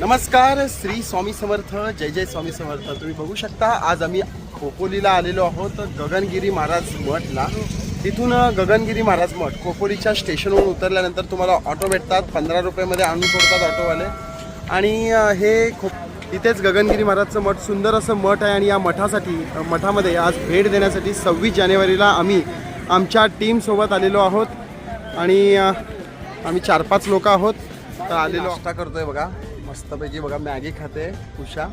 नमस्कार श्री स्वामी समर्थ जय जय स्वामी समर्थ. तुम्ही बघू शकता आज आम्ही खोपोलीला आलेलो आहोत गगनगिरी महाराज मठला. तिथून गगनगिरी महाराज मठ खोपोलीच्या स्टेशनवरून उतरल्यानंतर तुम्हाला ऑटो भेटतात. पंधरा रुपयामध्ये आणून सोडतात ऑटोवाले. आणि हे खूप इथेच गगनगिरी महाराजचं मठ सुंदर असं मठ आहे. आणि या मठासाठी मठामध्ये आज भेट देण्यासाठी सव्वीस जानेवारीला आम्ही आमच्या टीमसोबत आलेलो आहोत. आणि आम्ही चार पाच लोक आहोत. तर आलेलो नाश्ता करतोय बघा. मस्तपैकी बघा मॅगी खाते उषा.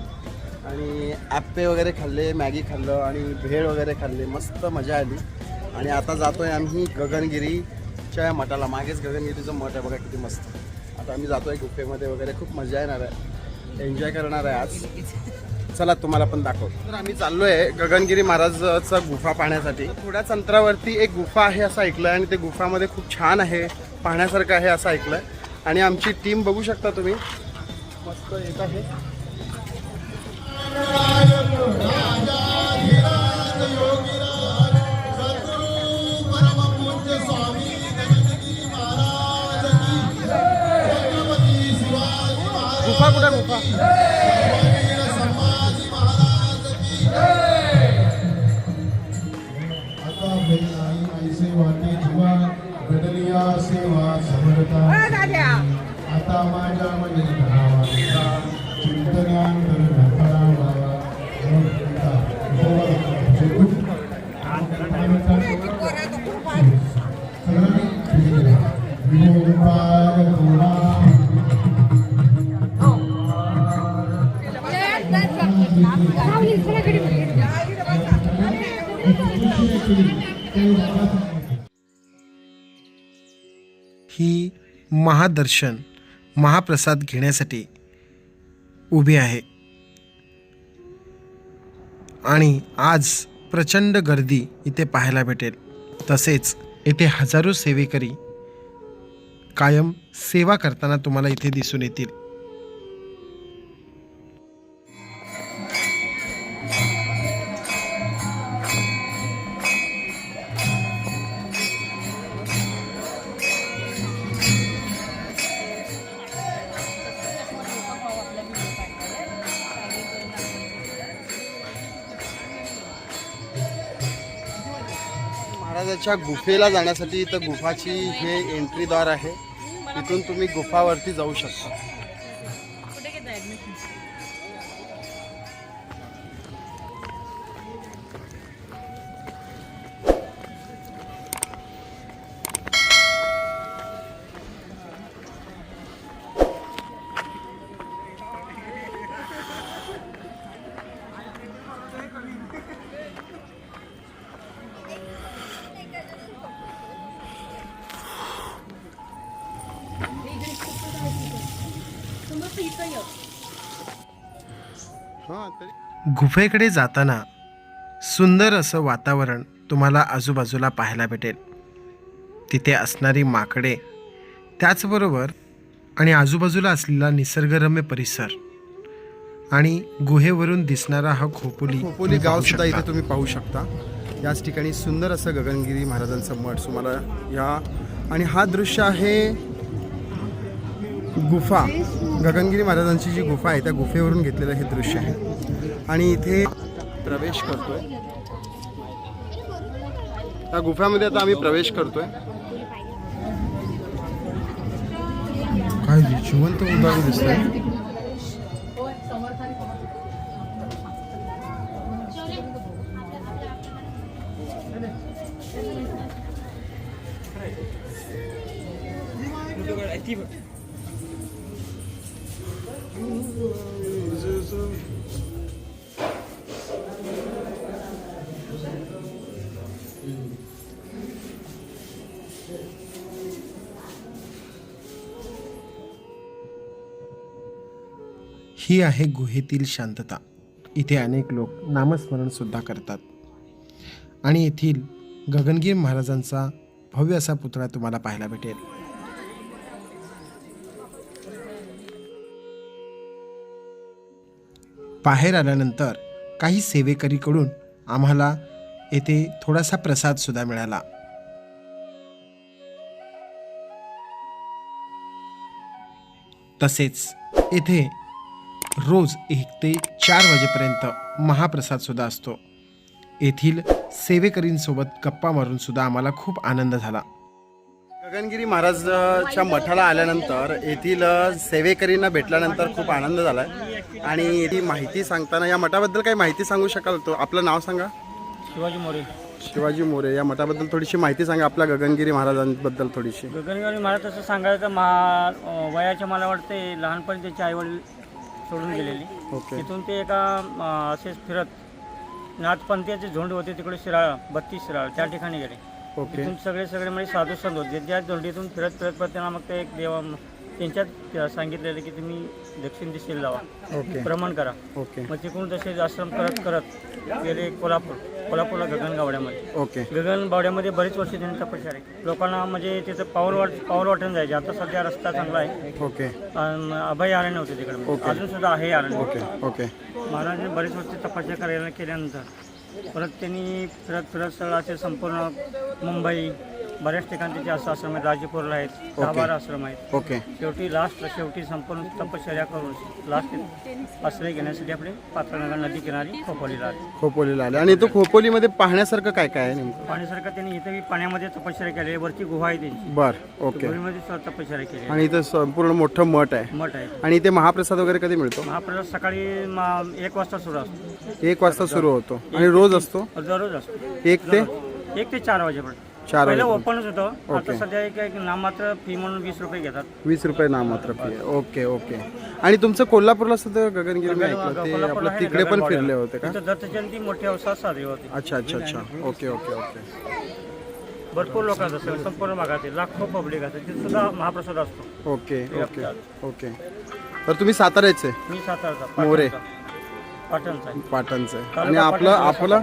आणि ॲप्पे वगैरे खाल्ले मॅगी खाल्लं आणि भेळ वगैरे खाल्ले. मस्त मजा आली. आणि आता जातोय आम्ही गगनगिरीच्या मठाला. मागेच गगनगिरीचं मठ आहे बघा किती मस्त. आता आम्ही जातोय गुफेमध्ये वगैरे. खूप मजा येणार आहे. एन्जॉय करणार आहे आज. चला तुम्हाला पण दाखव. तर आम्ही चाललोय गगनगिरी महाराजचा गुफा पाहण्यासाठी. थोड्याच अंतरावरती एक गुफा आहे असं ऐकलंय आणि ते गुफामध्ये खूप छान आहे. पाहण्यासारखं आहे असं ऐकलं आणि आमची टीम बघू शकता तुम्ही. मस्त येत आहे. ही महादर्शन महाप्रसाद घेण्यासाठी उभी आहे. आणि आज प्रचंड गर्दी इथे पाहायला भेटेल. तसेच येथे हजारो सेवेकरी कायम सेवा करताना तुम्हाला इथे दिसून येतील. महाराजाच्या गुफेला जाण्यासाठी इथं गुफाची हे एंट्रीद्वार आहे. इथून तुम्ही गुफावरती जाऊ शकता. गुफेकडे जाताना सुंदर असं वातावरण तुम्हाला आजूबाजूला पाहायला भेटेल तिथे असणारी माकडे त्याचबरोबर आणि आजूबाजूला असलेला निसर्गरम्य परिसर आणि गुहेवरून दिसणारा हा खोपोली खोपोली गाव सुद्धा. इथे तुम्ही पाहू शकता याच ठिकाणी सुंदर असं गगनगिरी महाराजांचं मठ तुम्हाला या आणि हा दृश्य आहे गुफा गगनगिरी महाराजांची जी गुफा आहे त्या गुफेवरून घेतलेलं हे दृश्य आहे. आणि इथे प्रवेश करतोय. त्या गुफामध्ये आता आम्ही प्रवेश करतोय. काय जिवंत उदाहरण दिसतंय. ही आहे गुहेतील शांतता. इथे अनेक लोक नामस्मरण सुद्धा करतात. आणि येथील गगनगीर महाराजांचा भव्य असा पुतळा तुम्हाला पाहायला भेटेल. बाहेर आल्यानंतर काही सेवेकरीकडून आम्हाला येथे थोडासा प्रसाद सुद्धा मिळाला. तसेच येथे रोज एक ते चार वाजेपर्यंत महाप्रसादसुद्धा असतो. येथील सेवेकरींसोबत गप्पा मारून सुद्धा आम्हाला खूप आनंद झाला. गगनगिरी महाराजच्या मठाला आल्यानंतर येथील सेवेकरींना भेटल्यानंतर खूप आनंद झाला आणि ती माहिती सांगताना या मठाबद्दल काही माहिती सांगू शकाल तो? आपलं नाव सांगा. शिवाजी मोरे. शिवाजी मोरे या मठाबद्दल थोडीशी माहिती सांगा आपल्या गगनगिरी महाराजांबद्दल थोडीशी. गगनगिरी महाराज तसं सांगायचं तर मा अं, वयाच्या मला वाटते लहानपणी त्याचे आईवडील सोडून गेलेली. ओके. तिथून ते एका असेच फिरत नाथपंथीयाचे झोंड होते तिकडे शिराळ बत्तीस शिराळ त्या ठिकाणी गेले. ओके तिथून सगळे सगळे म्हणजे साधू संत होते. त्या झोंडीतून फिरत फिरत फिरत त्यांना मग ते एक देवा त्यांच्यात सांगितलेलं की तुम्ही दक्षिण दिशेला जावा. ओके भ्रमण करा. ओके मग तिकडून तसे आश्रम करत करत गेले कोल्हापूर. कोल्हापूरला गगनगावड्यामध्ये ओके गगनबावड्यामध्ये बरीच वर्ष त्यांनी तपश्चर्या केली. लोकांना म्हणजे तिथं पाऊल वाट पाऊल वाटून जायचे. आता सध्या रस्ता चांगला आहे. ओके अभय अरण्य होते तिकडे. अजून सुद्धा आहे अरण्य ओके ओके महाराजांनी बरीच वर्ष तपस्या करायला केल्यानंतर परत त्यांनी फिरत फिरत सगळं असे संपूर्ण मुंबई बऱ्याच ठिकाणी त्याचे असं आश्रम आहेत राजपूरला आहेत दहा बारा आश्रम आहेत. ओके. शेवटी लास्ट शेवटी संपूर्ण तपश्चर्या करून लास्ट आश्रय घेण्यासाठी आपले पात्रनगर नदी किनारी खोपोलीला आले. खोपोलीला आले. आणि तो खोपोलीमध्ये पाहण्यासारखं काय काय आहे नेमकं? पाण्यासारखं त्यांनी इथं पाण्यामध्ये तपश्चर्या केली आहे. वरती गुहा आहे त्यांची. बर ओके. गुहेमध्ये सुद्धा तपश्चर्या केली आहे. आणि इथं संपूर्ण मोठं मठ आहे. मठ आहे. आणि इथे महाप्रसाद वगैरे कधी मिळतो? महाप्रसाद सकाळी म- एक वाजता सुरू असतो. एक वाजता सुरू होतो. आणि रोज असतो? दररोज असतो. एक ते? एक ते चार वाजेपर्यंत. चार पहिलं ओपनच होतं. आता सध्या एक एक नाममात्र फी म्हणून वीस रुपये घेतात. वीस रुपये नामात्र फी आहे. Okay okay. आणि तुमचं कोल्हापूरला सुद्धा गगनगिरी मी ऐकलं. ते कोल्हापूरला आपलं आहे तिकडे पण. फिरले होते का? तिथं दत्त जयंती मोठ्या अवसात साजरी होते. अच्छा अच्छा अच्छा. Okay okay okay. भरपूर लोक असतात संपूर्ण भागातील. लाखो पब्लिक असतात तिथे सुद्धा महाप्रसाद असतो. Okay okay okay. तर तुम्ही साताऱ्याचे? मी सातारचा मोरे. पाटणचा. पाटणचा आहे. पाटणचे आणि आपलं आपलं?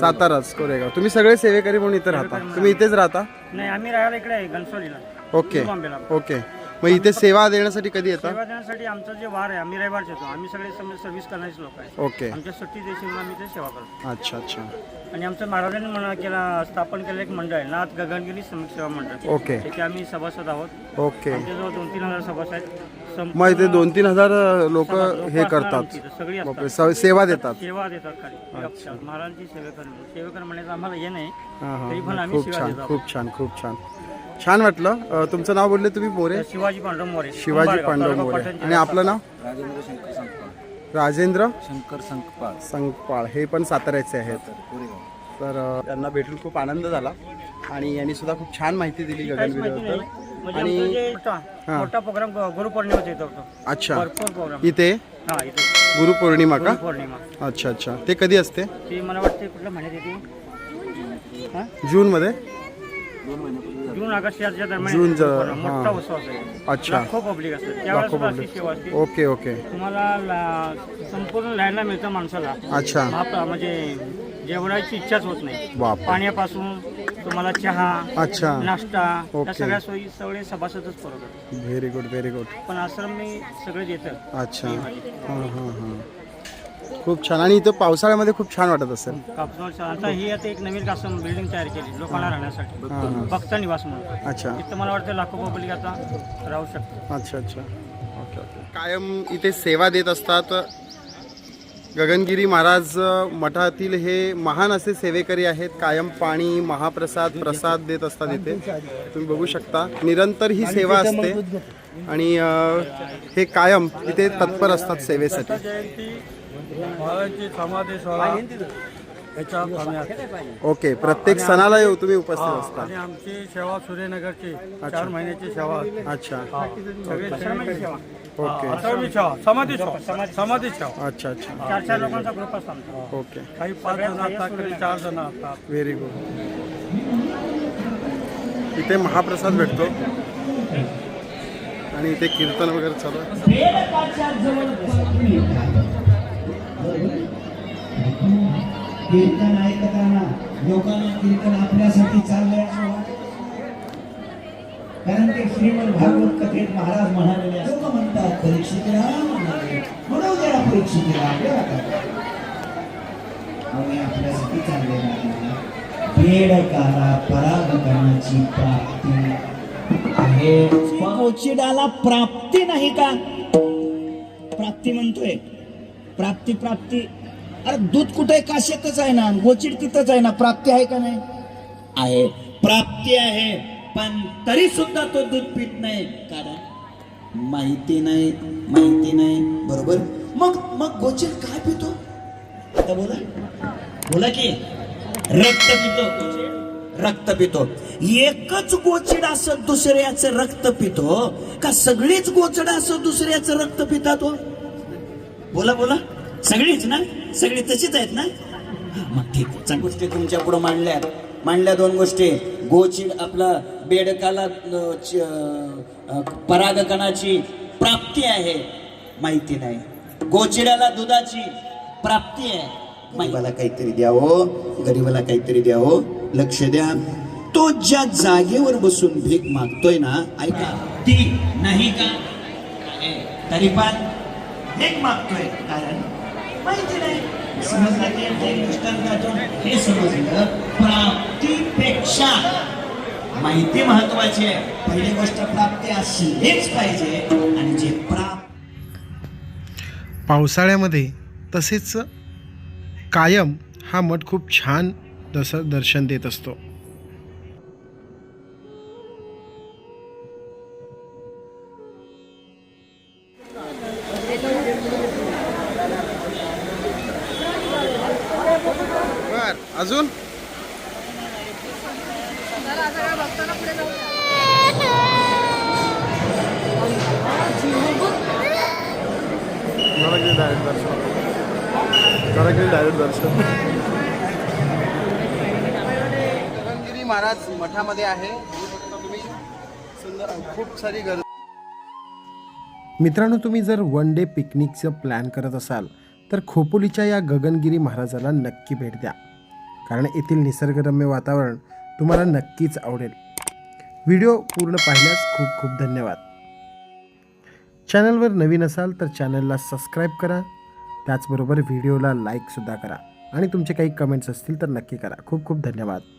साताराच कोरेगाव. तुम्ही सगळे सेवेकरी म्हणून इथे राहता. तुम्ही इथेच राहता? नाही आम्ही राहायला इकडे आहे गणसोलीला ओके. बॉम्बेला. ओके. मग इथे सेवा देण्यासाठी कधी येतात सेवा देण्यासाठी आमचा जे वार आहे आम्ही रविवारचे येतो. आम्ही सगळे सर्व्हिस करणारे लोक आहे ओके. आमच्या सुट्टी देशी म्हणून आम्ही ते सेवा करतो. अच्छा अच्छा. आणि आमचं महाराजांनी म्हणा केला स्थापन केलं एक मंडळ आहे नाथ गगनगिरी सेवा मंडळ. ओके. त्याचे आम्ही सभासद आहोत. ओके. आमच्याजवळ दोन तीन हजार सभासद आहेत. मग इथे दोन तीन हजार लोक हे करतात. बापरे, स- सेवा देतात. सेवा देतात खाली. महाराजांची सेवा करणे. सेवेकर म्हणायचं आम्हाला हे नाही. हा, हा, तरी पण हा. आम्ही खूप सेवा छान देतो खूप छान खूप छान. छान वाटलं. अ, तुमचं नाव बोलले तुम्ही मोरे? शिवाजी पांडव मोरे. शिवाजी कुंभारगाव, पांडव तालुका मोरे. पाटण, आणि आपलं नाव? राजेंद्र शंकर संकपाळ संकपाळ हे पण साताऱ्याचे आहेत. तर अ, त्यांना भेटून खूप आनंद झाला. आणि यांनी सुद्धा खूप छान माहिती दिली काहीच म्हणजे आमचा जे मोठा मोठा प्रोग्राम गुरुपौर्णिमेचा येतो. अच्छा. भरपूर प्रोग्राम इथे? हा इथे. गुरुपौर्णिमा का? पौर्णिमा अच्छा अच्छा. ते कधी असते? ती मला वाटते कुठल्या महिन्यात येते? हा? जून मध्ये जून ऑगस्ट याच्या दरम्यान जून येते ज- गुरुपौर्णिमा. मोठा. उत्सव असेल. अच्छा. लाखो पब्लिक असते त्यावेळेस लाखो सुद्धा अशी public. सेवा असते. Okay okay. तुम्हाला ला- संपूर्ण लाईनला मिळतं माणसाला. अच्छा. म्हणजे जेवणाची इच्छाच होत नाही. बाप पाण्यापासून तुम्हाला चहा अच्छा. नाश्ता ओके. या सगळ्या सोयी सगळे सभासदच पुरवतात व्हेरी गुड व्हेरी गुड पण आश्रम मी सगळे देतं अच्छा. हां हां हां. खूप छान. आणि इथं पावसाळ्यामध्ये खूप छान वाटत असेल. कापसावर आता ही आता एक नवीन आश्रम बिल्डिंग तयार केली लोकांना राहण्यासाठी. भक्त निवास म्हणून. अच्छा. तिथं मला वाटतं लाखो पब्लिक आता राहू शकते. अच्छा अच्छा. ओके ओके कायम इथे सेवा देत असतात. गगनगिरी महाराज मठातील हे महान असे सेवेकरी आहेत कायम पाणी महाप्रसाद प्रसाद देत असतात इथे. तुम्ही बघू शकता निरंतर ही सेवा असते. आणि हे कायम इथे तत्पर असतात सेवेसाठी. आम्ही. ओके प्रत्येक सणाला येऊ तुम्ही उपस्थित असता. आणि आमची सेवा सूर्यनगरची चार महिन्याची सेवा अच्छा. सगळे सेवा. ओके. आश्रमी सेवा समाधी सेवा समाधी सेवा. अच्छा अच्छा. चार चार लोकांचा ग्रुप असतो आमचा. ओके. काही पाच जण असतात काही चार जण असतात. व्हेरी गुड इथे महाप्रसाद भेटतो. आणि इथे कीर्तन वगैरे चालू आहे. कीर्तन ऐकताना लोकांना कीर्तन आपल्यासाठी चाललंय असं कारण ते श्रीमद भागवत कथेत महाराज म्हणालेले लोक म्हणतात परीक्षितला म्हणाले. म्हणून जरा परीक्षितला आपल्याला आम्ही आपल्यासाठी चालले आहे बेड काला परागगणाची प्राप्ती. आहे. गोचिडाला प्राप्ती नाही का? प्राप्ती म्हणतोय. प्राप्ती प्राप्ती. अरे दूध कुठे काशेतच आहे ना. गोचिड तिथंच आहे ना. प्राप्ती आहे का नाही? आहे. प्राप्ती आहे. पण तरी सुद्धा तो दूध पित नाही. कारण माहिती नाही माहिती नाही. बरोबर? मग मग गोचिड काय पितो? आता बोला. बोला की. रक्त पितो. रक्त पितो. एकच गोचिड असं दुसऱ्याचं रक्त पितो का सगळीच गोचड असं दुसऱ्याचं रक्त पितात तो बोला बोला. सगळीच ना? सगळी तशीच आहेत ना? हा, मग ठीक आहे. चांग गोष्टी तुमच्यापुढे मांडल्या. मांडल्या दोन गोष्टी. गोचिड आपला बेडकाला परागकणाची प्राप्ती आहे. माहिती नाही. गोचिडाला दुधाची प्राप्ती आहे. गरीबाला काहीतरी द्यावं गरीबाला काहीतरी द्यावं लक्ष द्या. तो ज्या जागेवर बसून भीक मागतोय ना ऐका. ती नाही का? आहे. तरी पण भीक मागतोय. कारण माहिती नाही समजलं की त्या दृष्टांतातून हे समजलं प्राप्तीपेक्षा माहिती महत्वाची आहे. पहिली गोष्ट प्राप्ती असलीच पाहिजे आणि जे प्राप्त पावसाळ्यामध्ये तसेच कायम हा मठ खूप छान दस दर्शन देत असतो. अजून? गगनगिरी महाराज मठामध्ये आहे. तुम्ही सुंदर खूप सारी गर्दी मित्रांनो तुम्ही जर वन डे पिकनिकचं प्लॅन करत असाल तर खोपोलीच्या या गगनगिरी महाराजाला नक्की भेट द्या. कारण येथील निसर्गरम्य वातावरण तुम्हाला नक्कीच आवडेल. व्हिडिओ पूर्ण पाहिल्यास खूप खूप धन्यवाद. चॅनलवर नवीन असाल तर चॅनलला सबस्क्राईब करा. त्याचबरोबर व्हिडिओला लाईकसुद्धा करा. आणि तुमचे काही कमेंट्स असतील तर नक्की करा. खूप खूप धन्यवाद.